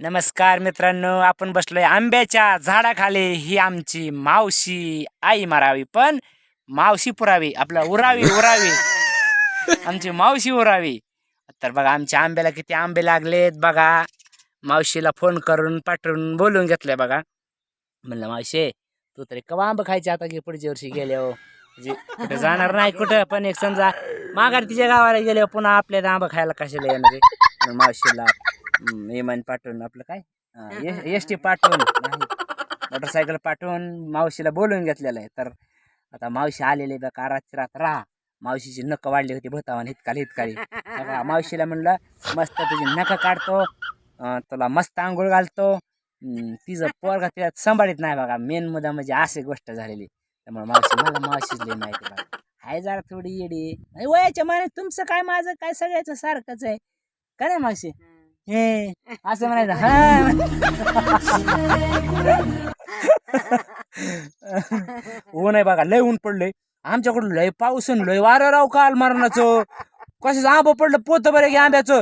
नमस्कार मित्रांनो आपण बसलोय आंब्याच्या झाडाखाली. ही आमची मावशी आई मारावी पण मावशी पुरावी आपलं उरावी उरावी. आमची मावशी उरावी. तर बघा आमच्या आंब्याला किती आंबे लागलेत बघा. मावशीला फोन करून पाठवून बोलून घेतलंय बघा. म्हणलं मावशे तू तरी कवा आंबा खायचे आता की पुढच्या वर्षी गेले हो म्हणजे कुठं जाणार नाही कुठं? पण एक समजा माघार तिच्या गावाला गेले पुन्हा आपल्याला आंबा खायला कशाला येणार मावशीला विमान पाठवून आपलं काय? एस टी पाठवून मोटरसायकल पाठवून मावशीला बोलवून घेतलेलं आहे. तर आता मावशी आलेले बघा रात्री रात राहा. मावशीची नख वाढली होती भूतावान हितकाली हितकाली. बघा मावशीला म्हणलं मस्त तुझी नख काढतो तुला मस्त आंघोळ घालतो. तिचं पोरगा तिला सांभाळीत नाही बघा. मेन मुद्दा म्हणजे अशी गोष्ट झालेली. त्यामुळे मावशी मला मावशीच लई माहिती बघा. हाय जरा थोडी येडी. वयाच्या मानात तुमचं काय माझं काय सगळ्याचं सारखंच आहे. का नाही मावशी? हे असं म्हणायचं हा. ऊन आहे बघा लय ऊन पडलंय. आमच्याकडून लय पाऊस लय वारं राव काल मरणाचं. कसं आंबं पडलं पोत बरं की आंब्याचं?